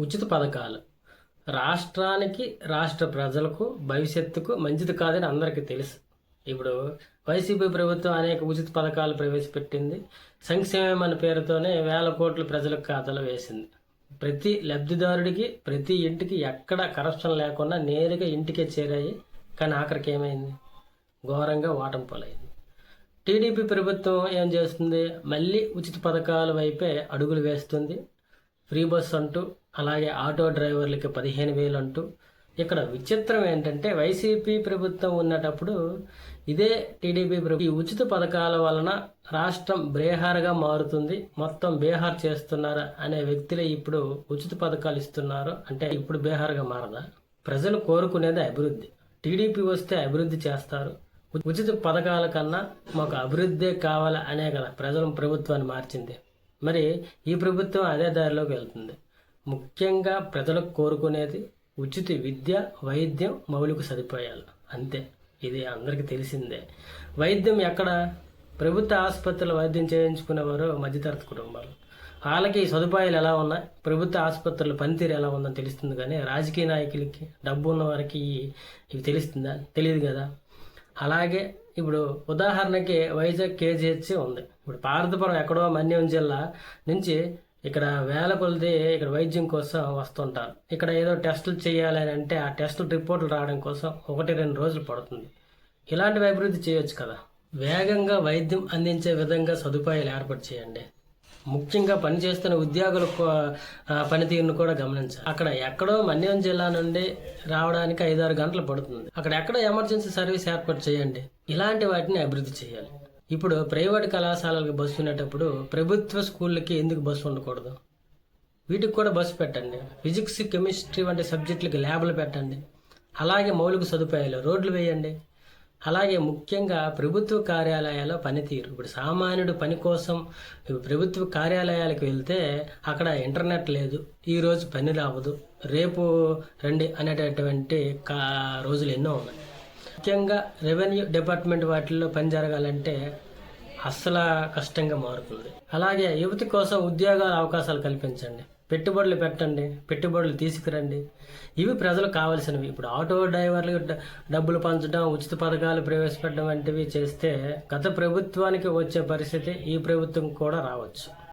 ఉచిత పథకాలు. రాష్ట్రానికి రాష్ట్ర ప్రజలకు భవిష్యత్తుకు మంచిది కాదని అందరికీ తెలుసు. ఇప్పుడు వైసీపీ ప్రభుత్వం అనేక ఉచిత పథకాలు ప్రవేశపెట్టింది. సంక్షేమం అనే పేరుతోనే వేల కోట్లు ప్రజలకు ఖాతాలో వేసింది. ప్రతి లబ్ధిదారుడికి ప్రతి ఇంటికి ఎక్కడ కరప్షన్ లేకుండా నేరుగా ఇంటికే చేరాయి. కానీ ఆఖరికి ఏమైంది? ఘోరంగా వాటం పాలైంది. టీడీపీ ప్రభుత్వం ఏం చేస్తుంది? మళ్ళీ ఉచిత పథకాల వైపే అడుగులు వేస్తుంది. ఫ్రీ బస్ అంటూ అలాగే ఆటో డ్రైవర్లకి పదిహేను వేలు అంటూ. ఇక్కడ విచిత్రం ఏంటంటే వైసీపీ ప్రభుత్వం ఉన్నటప్పుడు ఇదే టీడీపీ ప్రభుత్వం. ఈ ఉచిత పథకాల వలన రాష్ట్రం బేహార్గా మారుతుంది మొత్తం బీహార్ చేస్తున్నారు అనే వ్యక్తులే ఇప్పుడు ఉచిత పథకాలు ఇస్తున్నారు. అంటే ఇప్పుడు బీహార్గా మారదా? ప్రజలు కోరుకునేది అభివృద్ధి. టీడీపీ వస్తే అభివృద్ధి చేస్తారు. ఉచిత పథకాల కన్నా మాకు అభివృద్ధే కావాలి అనే కదా ప్రజలు ప్రభుత్వాన్ని మార్చింది. మరి ఈ ప్రభుత్వం అదే దారిలోకి వెళ్తుంది. ముఖ్యంగా ప్రజలకు కోరుకునేది ఉచిత విద్య వైద్యం మౌలిక సదుపాయాలు. అంతే. ఇది అందరికీ తెలిసిందే. వైద్యం ఎక్కడ? ప్రభుత్వ ఆసుపత్రులు వైద్యం చేయించుకునేవారు మధ్యతరగతి కుటుంబాలు. వాళ్ళకి సదుపాయాలు ఎలా ఉన్నాయి? ప్రభుత్వ ఆసుపత్రుల పనితీరు ఎలా ఉందని తెలుస్తుంది కానీ రాజకీయ నాయకులకి డబ్బు ఉన్న వారికి ఇవి తెలుస్తుందా? తెలియదు కదా. అలాగే ఇప్పుడు ఉదాహరణకి వైజాగ్ కేజీహెచ్ ఉంది. ఇప్పుడు పార్వతీపురం ఎక్కడో మన్యం జిల్లా నుంచి ఇక్కడ వేల కొలది ఇక్కడ వైద్యం కోసం వస్తుంటారు. ఇక్కడ ఏదో టెస్టులు చేయాలని అంటే ఆ టెస్టులు రిపోర్టులు రావడం కోసం ఒకటి రెండు రోజులు పడుతుంది. ఇలాంటివి అభివృద్ధి చేయొచ్చు కదా. వేగంగా వైద్యం అందించే విధంగా సదుపాయాలు ఏర్పాటు చేయండి. ముఖ్యంగా పనిచేస్తున్న ఉద్యోగుల కో- పనితీరును కూడా గమనించాలి. అక్కడ ఎక్కడో మన్యం జిల్లా నుండి రావడానికి ఐదారు గంటలు పడుతుంది. అక్కడ ఎక్కడో ఎమర్జెన్సీ సర్వీస్ ఏర్పాటు చేయండి. ఇలాంటి వాటిని అభివృద్ధి చేయాలి. ఇప్పుడు ప్రైవేట్ కళాశాలలకు బస్సు ఉండేటప్పుడు ప్రభుత్వ స్కూళ్ళకి ఎందుకు బస్సు ఉండకూడదు? వీటికి కూడా బస్సు పెట్టండి. ఫిజిక్స్ కెమిస్ట్రీ వంటి సబ్జెక్టులకి ల్యాబ్లు పెట్టండి. అలాగే మౌలిక సదుపాయాలు రోడ్లు వేయండి. అలాగే ముఖ్యంగా ప్రభుత్వ కార్యాలయాల పనితీరు. ఇప్పుడు సామాన్యుడు పని కోసం ప్రభుత్వ కార్యాలయాలకు వెళ్తే అక్కడ ఇంటర్నెట్ లేదు ఈ రోజు పని రావదు రేపు రండి అనేటటువంటి కా రోజులు ఎన్నో ఉన్నాయి. ముఖ్యంగా రెవెన్యూ డిపార్ట్మెంట్ వాటిల్లో పని జరగాలంటే అస్సలు కష్టంగా మారుతుంది. అలాగే యువతి కోసం ఉద్యోగాల అవకాశాలు కల్పించండి. పెట్టుబడులు పెట్టండి పెట్టుబడులు తీసుకురండి. ఇవి ప్రజలకు కావాల్సినవి. ఇప్పుడు ఆటో డ్రైవర్లకు డబ్బులు పంచడం ఉచిత పథకాలు ప్రవేశపెట్టడం వంటివి చేస్తే గత ప్రభుత్వానికి వచ్చే పరిస్థితి ఈ ప్రభుత్వం కూడా రావచ్చు.